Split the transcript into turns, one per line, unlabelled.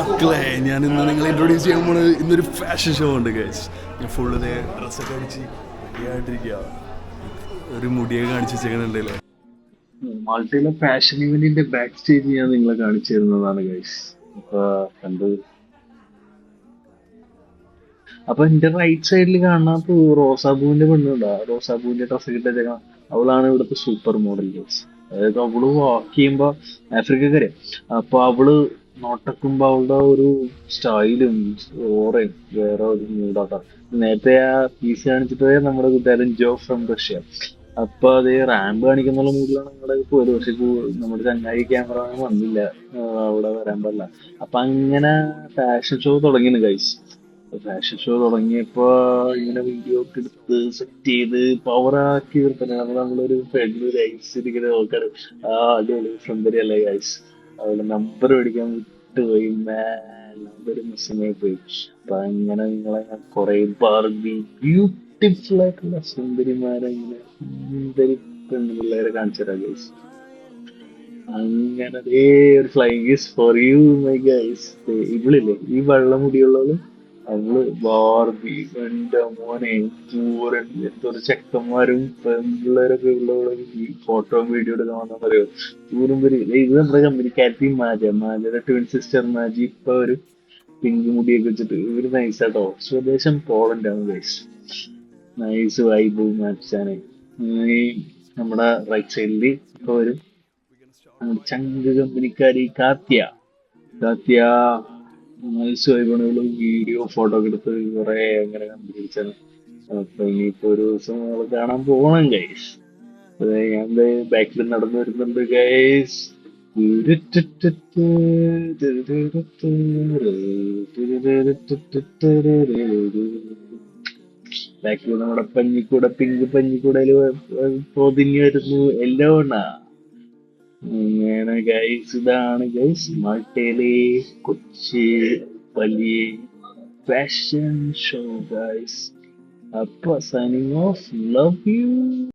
മക്കളെ ഞാൻ ഇന്ന് നിങ്ങളെ ഇൻട്രൊഡ്യൂസ് ചെയ്യാൻ പോണത് ഇന്നൊരു ഫാഷൻ ഷോ ഉണ്ട് ഗൈസ് ഞാൻ ഫുള്ള് ഡ്രസ്സൊക്കെ അടിച്ച് ഒരു മുടിയെ കാണിച്ച് വെച്ചേക്കുന്നുണ്ടല്ലോ
മാൾട്ടയിലെ ഫാഷൻ ഇവന്റിന്റെ ബാക്ക് സ്റ്റേജ് ഞാൻ നിങ്ങളെ കാണിച്ചു തരുന്നതാണ് ഗൈസ് അപ്പൊ എന്റെ റൈറ്റ് സൈഡിൽ കാണുന്ന റോസാബുവിന്റെ പെണ്ണുണ്ടാ റോസാബൂവിന്റെ ഡ്രസ്സ് ചേക്കണ അവളാണ് ഇവിടുത്തെ സൂപ്പർ മോഡൽ ഗൈസ് അതായത് അവൾ വാക്ക് ചെയ്യുമ്പോ ആഫ്രിക്കക്കാരെ അപ്പൊ അവൾ നോട്ടക്കുമ്പോ അവളുടെ ഒരു സ്റ്റൈലും ഓറയും വേറെ ഒരു മൂടാട്ടാ നേരത്തെ ആ പീസ് കാണിച്ചിട്ട് നമ്മുടെ കൂട്ടുകാരൻ ജോ ഫ്രം റഷ്യ. അപ്പൊ അത് റാമ്പ് കാണിക്കുന്ന മൂഡിലാണ് നമ്മുടെ പോയത് പക്ഷെ നമ്മുടെ ചങ്ങായി ക്യാമറ വന്നില്ല. അവിടെ വരാൻ പാടില്ല. അപ്പൊ അങ്ങനെ ഫാഷൻ ഷോ തുടങ്ങി ഗൈസ് ഫാഷൻ ഷോ തുടങ്ങിയപ്പോ ഇങ്ങനെ വീഡിയോ ഒക്കെ എടുത്ത് സെറ്റ് ചെയ്ത് പവർ ആക്കി നിർത്തണം. നമ്മളൊരു ഫ്രണ്ട് ഐസ് ഇങ്ങനെ നോക്കാറ് ആ അടിപൊളി ഫ്രണ്ട് അല്ലേ ഗൈസ് അവളുടെ നമ്പർ മേടിക്കാൻ വിട്ടുപോയി നമ്പർ മിസ്സിംഗ് ആയി പോയി. അപ്പൊ അങ്ങനെ നിങ്ങളെ കുറെ ബാർബി ബ്യൂട്ടിഫുൾ ആയിട്ടുള്ള സുന്ദരിമാരെ ഇങ്ങനെ സുന്ദരി പെണ്ണുപിള്ളേരെ കാണിച്ചു തരാം ഗൈസ് അങ്ങനെ ഒരു flying kiss for you my guys ഇവളില്ലേ ഈ വെള്ള അവൾ ബാർബി എന്റെ മോനെ പൂരൻ എന്തൊരു ചെക്കന്മാരും പെൺപിള്ളേരൊക്കെ ഉള്ളവളെ ഈ ഫോട്ടോ വീഡിയോ എടുക്കാൻ വന്നറിയോ പേര് ഇത് നമ്മുടെ കാറ്റി മാജ മാജയുടെ ട്വിൻ സിസ്റ്റർ മാജി ഇപ്പൊ ഒരു പിങ്ക് മുടിയൊക്കെ വെച്ചിട്ട് ഇവർ നൈസാട്ടോ സ്വദേശം പോളണ്ട് ആണ് ഗൈസ് നൈസ് വൈബ് മാച്ചാണ് ഈ നമ്മുടെ റൈറ്റ് സൈഡിൽ ഇപ്പൊ ഒരു ചങ്ക് കമ്പനിക്കാരി കാത്യ കാത്യ നൈസ് വൈബണുകളും വീഡിയോ ഫോട്ടോ ഒക്കെ എടുത്ത് കുറെ അങ്ങനെ കണ്ടുപിടിച്ചാണ്. അപ്പൊ ഇനിയിപ്പോ ഒരു ദിവസം നമ്മൾ കാണാൻ പോകണം ഗൈസ് ഞാൻ ബാക്കിൽ നടന്നു വരുന്നുണ്ട് ഗൈസ് ബാക്കിൽ നമ്മുടെ പഞ്ഞിക്കൂട പിങ്ക് പഞ്ഞിക്കൂടയിൽ പൊതിഞ്ഞു വരുന്നു എല്ലാം ഉണ്ടാ അങ്ങനെ ഗൈസ് ഇതാണ് ഗൈസ്. മാൾട്ടയിലെ കൊച്ചി വലിയ ഫാഷൻ ഷോ ഗൈസ് അപ്പൊ സൈനിങ് ഓഫ് ലവ് യു